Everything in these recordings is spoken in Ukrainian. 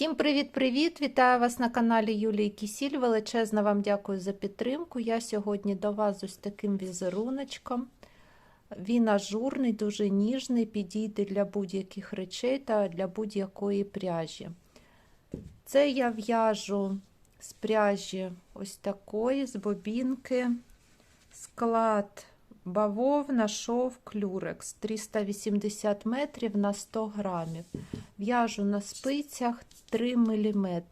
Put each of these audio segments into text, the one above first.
Всім привіт-привіт! Вітаю вас на каналі Юлії Кісіль. Величезно вам дякую за підтримку. Я сьогодні до вас ось таким візеруночком. Він ажурний, дуже ніжний, підійде для будь-яких речей та для будь-якої пряжі. Це я в'яжу з пряжі ось такої, з бобінки, склад бавовна, шов, клюрекс 380 метрів на 100 грамів. В'яжу на спицях 3 мм.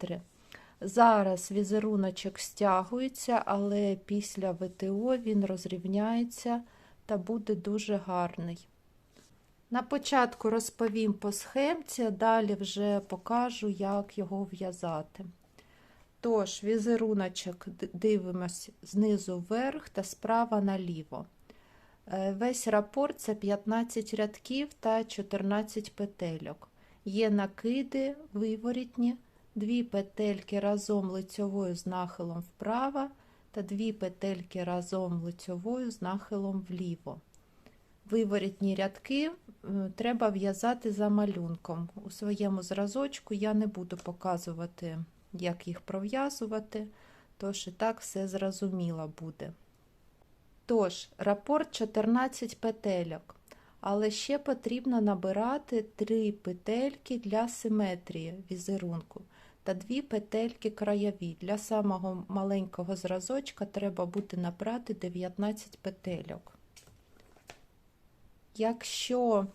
Зараз візеруночок стягується, але після ВТО він розрівняється та буде дуже гарний. На початку розповім по схемці, а далі вже покажу, як його в'язати. Тож, візеруночок дивимось знизу вверх та справа наліво. Весь рапорт це 15 рядків та 14 петельок. Є накиди виворітні, дві петельки разом лицьовою з нахилом вправо та дві петельки разом лицьовою з нахилом вліво. Виворітні рядки треба в'язати за малюнком. У своєму зразочку я не буду показувати, як їх пров'язувати, тож і так все зрозуміло буде. Тож, рапорт 14 петельок, але ще потрібно набирати 3 петельки для симетрії візерунку та 2 петельки краєві. Для самого маленького зразочка треба буде набрати 19 петельок. Якщо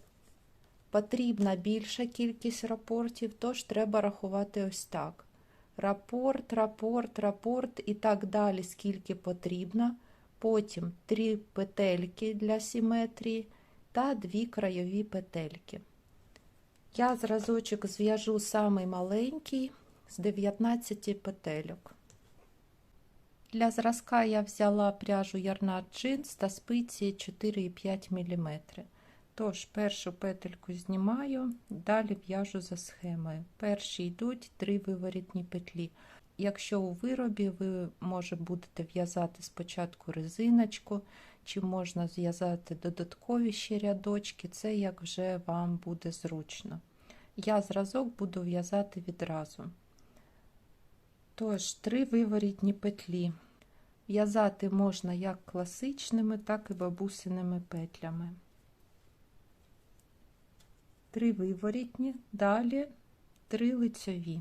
потрібна більша кількість рапортів, то ж треба рахувати ось так. Рапорт, рапорт, рапорт і так далі, скільки потрібно потім 3 петельки для симетрії та 2 краєві петельки. Я зразочок зв'яжу самий маленький з 19 петельок. Для зразка я взяла пряжу ярнар джинс та спиці 4,5 мм. Тож, першу петельку знімаю, далі в'яжу за схемою. Перші йдуть 3 виворітні петлі. Якщо у виробі ви може будете в'язати спочатку резиночку, чи можна зв'язати додаткові ще рядочки, це як вже вам буде зручно. Я зразок буду в'язати відразу. Тож, три виворітні петлі. В'язати можна як класичними, так і бабусиними петлями. Три виворітні, далі три лицьові.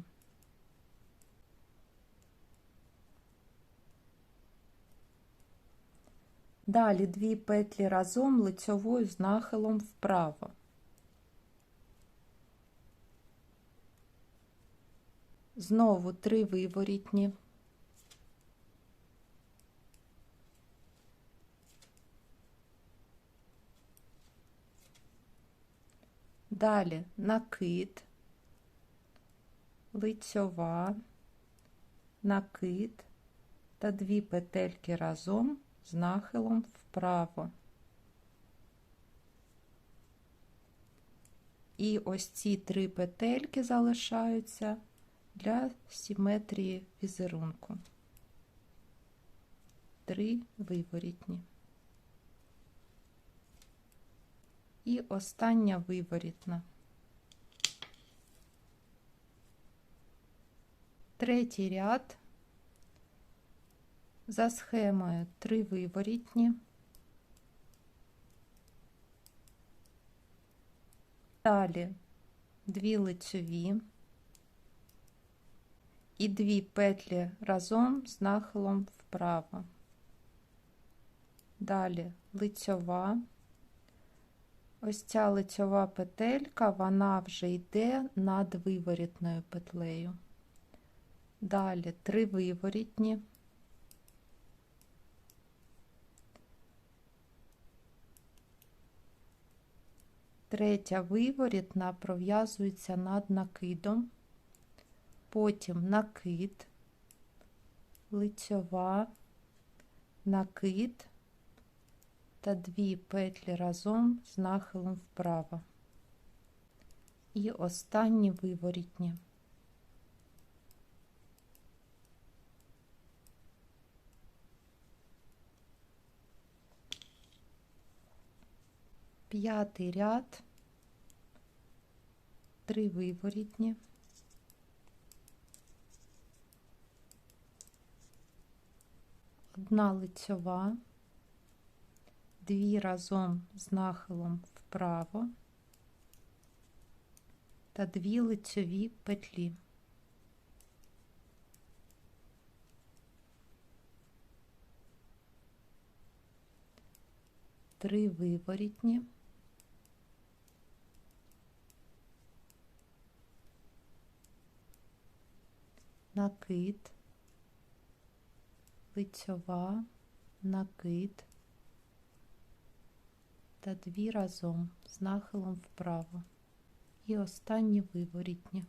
Далі дві петлі разом лицьовою з нахилом вправо. Знову три виворітні. Далі накид, лицьова, накид та дві петельки разом з нахилом вправо. І ось ці три петельки залишаються для симетрії візерунку. Три виворітні. І остання виворітна. Третій ряд за схемою три виворітні, далі дві лицьові і дві петлі разом з нахилом вправо. Далі лицьова. Ось ця лицьова петелька, вона вже йде над виворітною петлею. Далі три виворітні. Третя виворітна пров'язується над накидом, потім накид, лицьова, накид та дві петлі разом з нахилом вправо. І останні виворітні. п'ятий ряд, три виворітні. Одна лицьова, дві разом з нахилом вправо та дві лицьові петлі. Три виворітні. Накид, лицьова, накид та дві разом з нахилом вправо. І останні виворітні.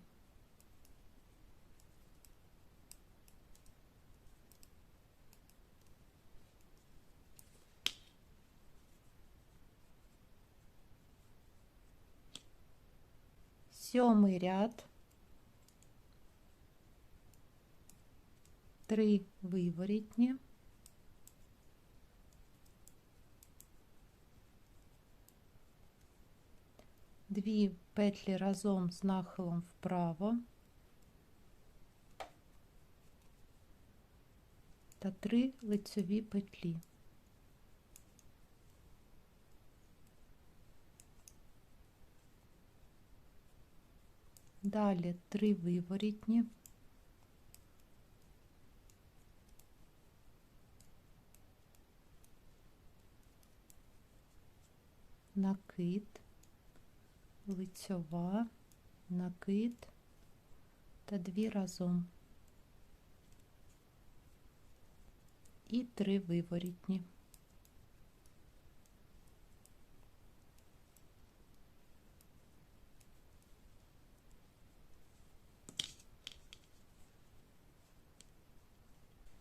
Сьомий ряд. Три виворітні. Дві петлі разом з нахилом вправо та три лицьові петлі. Далі три виворітні. Накид, лицьова, накид та дві разом. І три виворітні.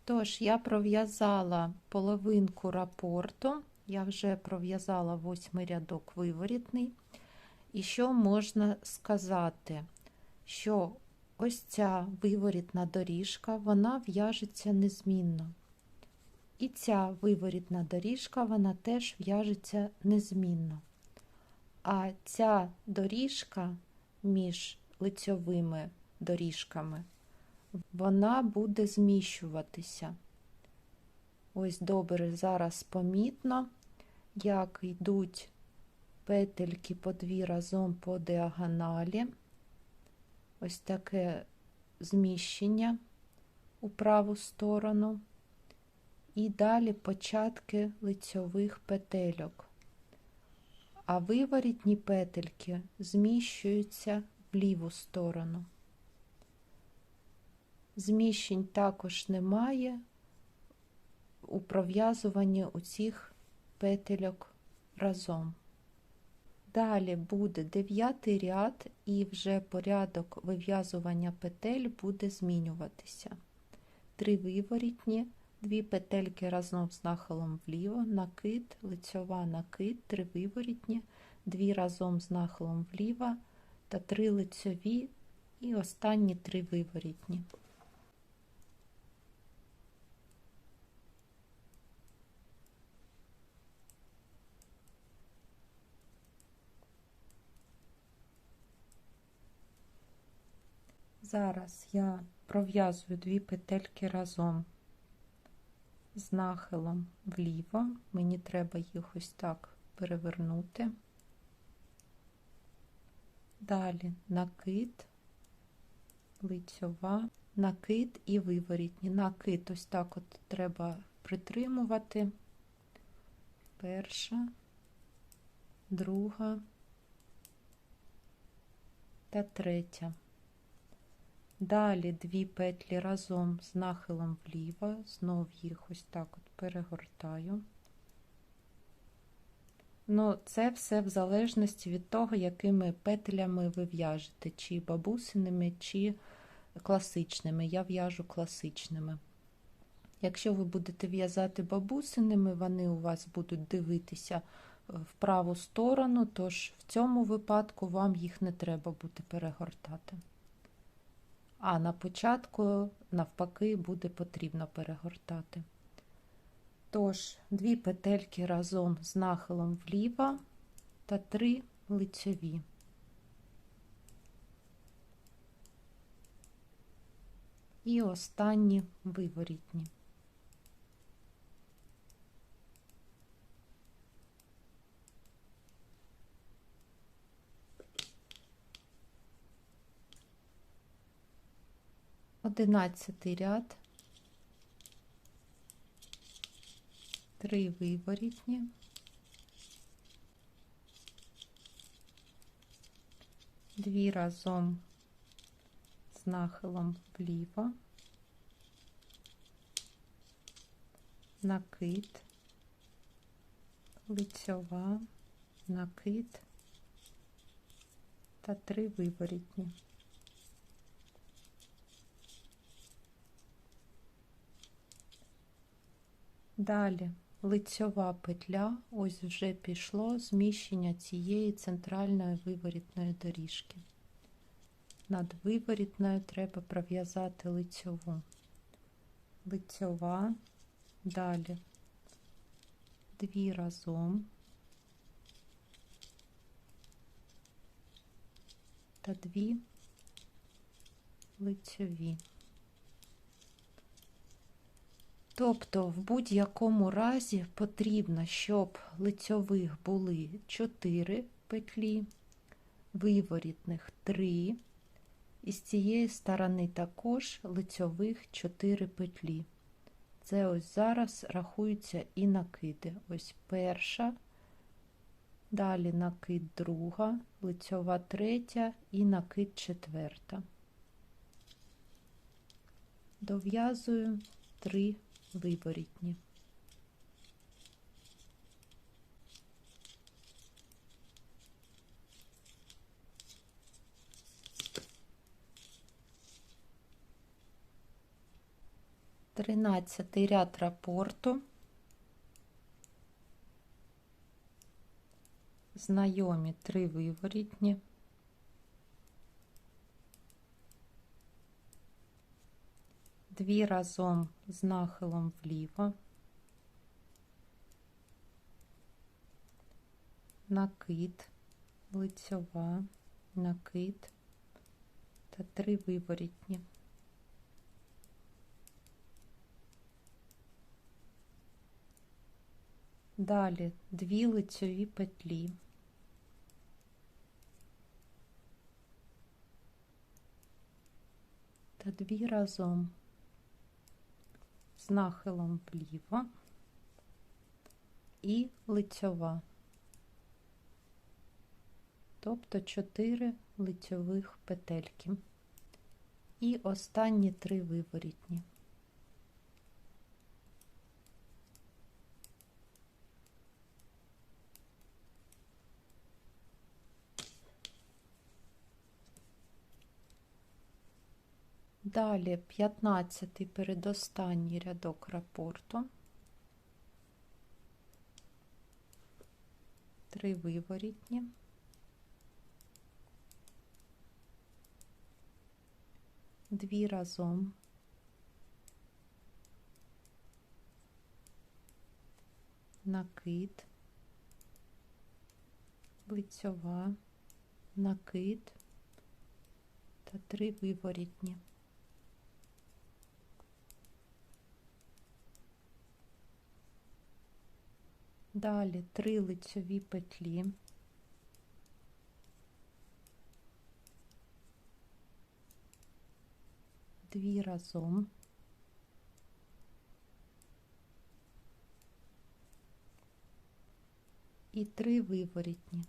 Тож, я пров'язала половинку рапорту, я вже пров'язала восьмий рядок виворітний. І що можна сказати? Що ось ця виворітна доріжка, вона в'яжеться незмінно. І ця виворітна доріжка, вона теж в'яжеться незмінно. А ця доріжка між лицьовими доріжками, вона буде зміщуватися. Ось добре, зараз помітно, як йдуть петельки по дві разом по діагоналі. Ось таке зміщення у праву сторону. І далі початки лицьових петельок. А виворітні петельки зміщуються в ліву сторону. Зміщень також немає у пров'язуванні у цих петельок разом. Далі буде дев'ятий ряд, і вже порядок вив'язування петель буде змінюватися. Три виворітні, дві петельки разом з нахилом вліво, накид, лицьова накид, три виворітні, дві разом з нахилом вліво та три лицьові і останні три виворітні. Зараз я пров'язую дві петельки разом з нахилом вліво. Мені треба їх ось так перевернути. Далі накид, лицьова, накид і виворітні. Накид ось так от треба притримувати. Перша, друга та третя. Далі дві петлі разом з нахилом вліво, знов їх ось так от перегортаю. Ну, це все в залежності від того, якими петлями ви в'яжете, чи бабусиними, чи класичними. Я в'яжу класичними. Якщо ви будете в'язати бабусиними, вони у вас будуть дивитися в праву сторону, тож в цьому випадку вам їх не треба буде перегортати а на початку, навпаки, буде потрібно перегортати. Тож, дві петельки разом з нахилом вліво та три лицьові. І останні виворітні. Одинадцятий ряд. Три виворітні. Дві разом з нахилом вліво. Накид, лицьова, накид та три виворітні. Далі лицьова петля, ось вже пішло зміщення цієї центральної виворітної доріжки. Над виворітною треба пров'язати лицьову. Лицьова, далі дві разом та дві лицьові. Тобто в будь-якому разі потрібно, щоб лицьових були 4 петлі, виворітних 3, і з цієї сторони також лицьових 4 петлі. Це ось зараз рахуються і накиди. Ось перша, далі накид друга, лицьова третя і накид четверта. Дов'язую 3 виворітні. Тринадцятий ряд рапорту. Знайомі три виворітні. Дві разом з нахилом вліво. Накид, лицьова, накид та три виворітні. Далі дві лицьові петлі. Та дві разом з нахилом вліво і лицьова, тобто 4 лицьових петельки. І останні три виворітні. Далі 15 передостанній рядок рапорту, три виворітні, дві разом, накид, лицьова, накид. Та три виворітні. Далі три лицьові петлі. Дві разом. І три виворітні.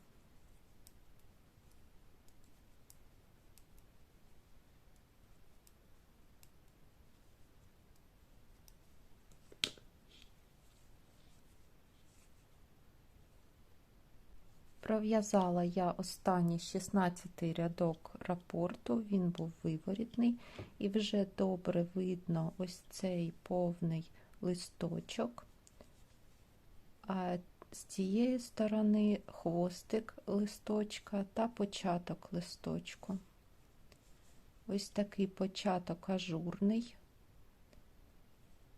Пров'язала я останній 16 рядок рапорту, він був виворітний, і вже добре видно ось цей повний листочок, а з цієї сторони хвостик листочка та початок листочку. Ось такий початок ажурний,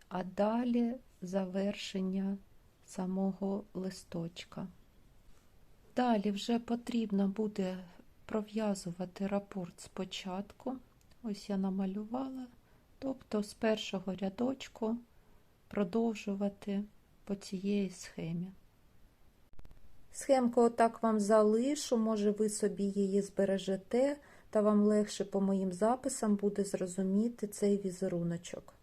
а далі завершення самого листочка. Далі вже потрібно буде пров'язувати рапорт спочатку. Ось я намалювала, тобто з першого рядочку продовжувати по цієї схемі. Схемку отак вам залишу, може ви собі її збережете та вам легше по моїм записам буде зрозуміти цей візеруночок.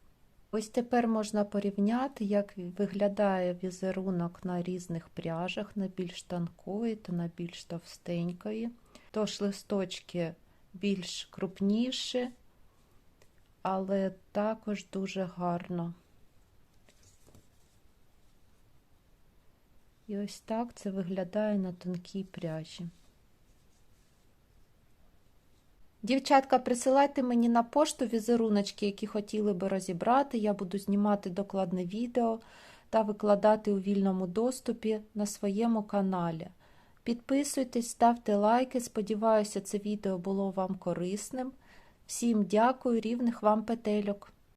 Ось тепер можна порівняти, як виглядає візерунок на різних пряжах, на більш тонкої та на більш товстенької. Тож листочки більш крупніші, але також дуже гарно. І ось так це виглядає на тонкій пряжі. Дівчатка, присилайте мені на пошту візеруночки, які хотіли би розібрати. Я буду знімати докладне відео та викладати у вільному доступі на своєму каналі. Підписуйтесь, ставте лайки. Сподіваюся, це відео було вам корисним. Всім дякую, рівних вам петельок!